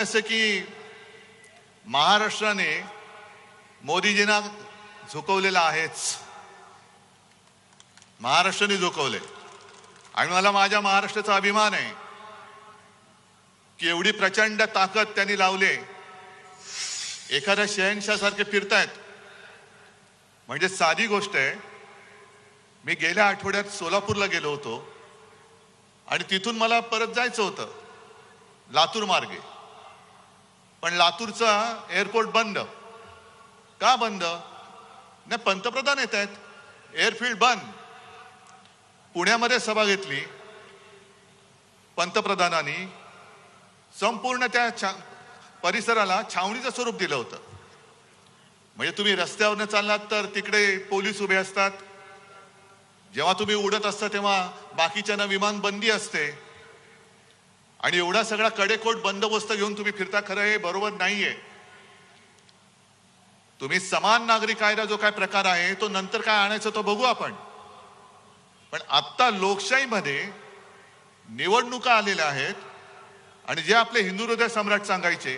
असं की महाराष्ट्राने मोदीजींना झुकवलेलं आहेच. महाराष्ट्राने झुकवले. आणि मला माझ्या महाराष्ट्राचा अभिमान आहे की एवढी प्रचंड ताकद त्यांनी लावली एखाद्या शहनशासारखे फिरतायत. म्हणजे साधी गोष्ट आहे मी गेल्या आठवड्यात सोलापूरला गेलो होतो. आणि तिथून मला परत जायचं होतं. लातूर मार्गे. पण लातूरचा एअरपोर्ट बंद. का बंद? नाही पंतप्रधान येत आहेत. एअरफील्ड बंद. पुण्यामध्ये सभा घेतली. पंतप्रधानांनी संपूर्ण त्या छा परिसराला छावणीचं स्वरूप दिलं होतं. म्हणजे तुम्ही रस्त्यावरनं चाललात तर तिकडे पोलीस उभे असतात. जेव्हा तुम्ही उडत असता तेव्हा बाकीच्यांना विमान बंदी असते. आणि एवढा सगळा कडेकोट बंदोबस्त घेऊन तुम्ही फिरता खरं हे बरोबर नाहीये. तुम्ही समान नागरिक कायदा जो काय प्रकार आहे तो नंतर काय आणायचं तो बघू आपण. पण आत्ता लोकशाहीमध्ये निवडणुका आलेल्या आहेत आणि जे आपले हिंदू हृदय सम्राट सांगायचे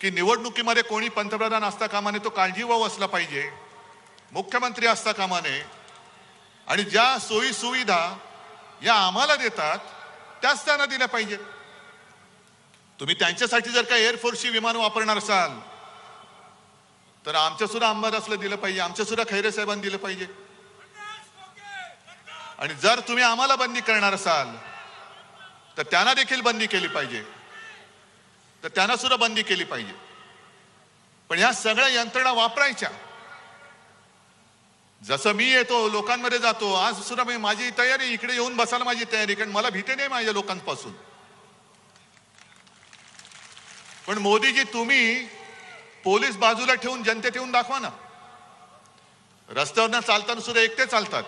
की निवडणुकीमध्ये कोणी पंतप्रधान असता कामाने तो काळजीवाहू असला पाहिजे मुख्यमंत्री असता कामाने आणि ज्या सोयी सुविधा या आम्हाला देतात त्याच त्यांना दिल्या पाहिजेत तुम्ही त्यांच्यासाठी जर का एअरफोर्सची विमान वापरणार असाल तर आमच्या सुद्धा अंबादासला दिलं पाहिजे आमच्या सुद्धा खैरे साहेबांनी दिलं पाहिजे. आणि जर तुम्ही आम्हाला बंदी करणार असाल तर त्यांना देखील बंदी केली पाहिजे. तर त्यांना सुद्धा बंदी केली पाहिजे. पण ह्या सगळ्या यंत्रणा वापरायच्या. जसं मी येतो लोकांमध्ये जातो आज सुद्धा मी माझी तयारी इकडे येऊन बसायला माझी तयारी कारण मला भीती नाही माझ्या लोकांपासून. पण मोदीजी तुम्ही पोलीस बाजूला ठेवून जनतेत येऊन दाखवा ना. रस्त्यावरनं चालताना सुद्धा एकटे चालतात.